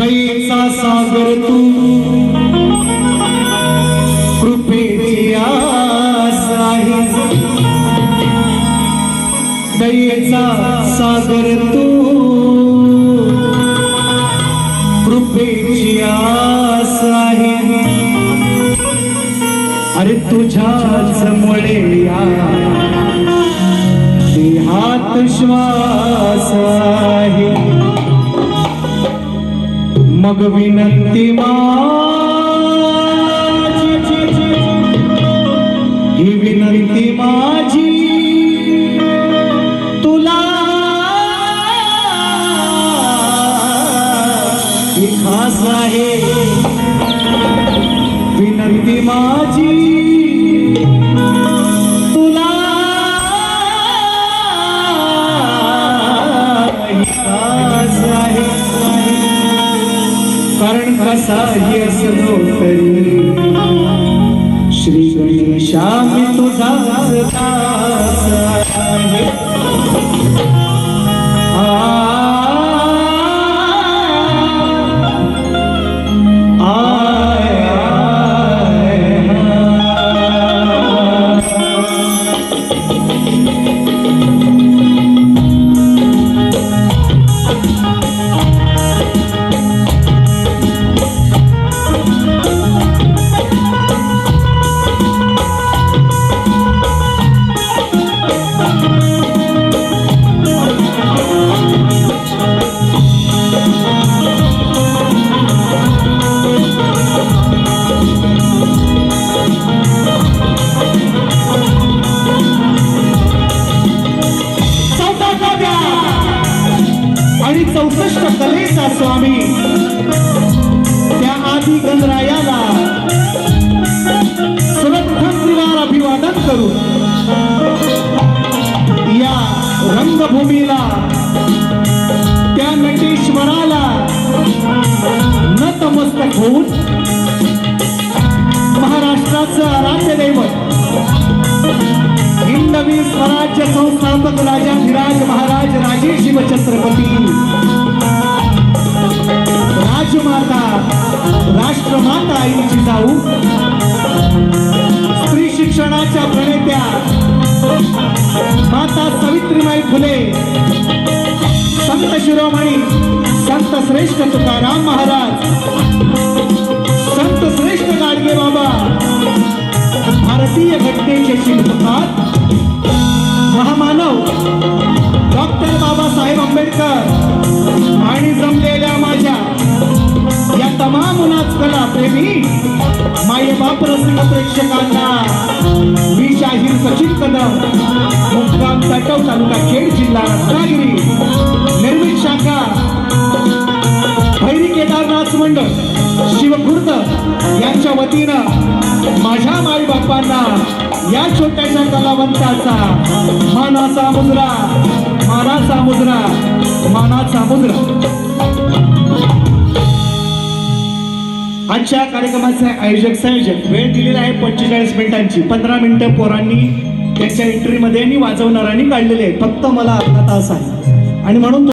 दयेचा सागर तू. कृपेची दयेचा सागर तू. कृपेची आस आहे. अरे तुझ्याच मुळे हात श्वास आहे. मग विनंती माझी. ही विनंती माझी. तुला ही खास आहे. विनंती माझी. तुला ही खास आहे. कारण असलो तरी श्री गणेशा मी तुझा दास आहे. चौसष्ट कलेचा स्वामी. त्या आधी गणरायाला श्रद्धांतिवार अभिवादन करू या रंगभूमीला त्या नटेश्वराला नतमस्तक होऊन महाराष्ट्राचं आराध्य दैवत हिंदवी स्वराज्य संस्थापक राजा धीराज महाराज राजे शिवछत्रपती. राजमाता राष्ट्रमाता आईची जाऊ. स्त्री शिक्षणाच्या प्रणेत्या माता सावित्रीबाई फुले. संत शिरोमणी संत श्रेष्ठ तुकाराम महाराज. संत श्रेष्ठ गाडगे बाबा. भारतीय घटनेचे शिल्पकार या तमाम नाच कला प्रेमी मायबाप रसिक प्रेक्षकांना मी जाहीर सचिन कदम मुक्काम तटव तालुका खेड जिल्हा रत्नागिरी. निर्मित शाखा भैरी केदारनाथ मंडळ शिवखुर्द यांच्या वतीनं माझ्या माई बापांना या छोट्याशा कलावंताचा मानाचा मुद्रा मानाचा मुद्रा मानाचा मुद्रा. आजच्या कार्यक्रमाचे आयोजक संयोजक वेळ दिलेला आहे पंचेचाळीस मिनिटांची. पंधरा मिनिटं पोरांनी त्यांच्या एंट्रीमध्ये आणि वाजवणाऱ्यांनी काढलेले आहे फक्त मला अर्धा तास आहे. आणि म्हणून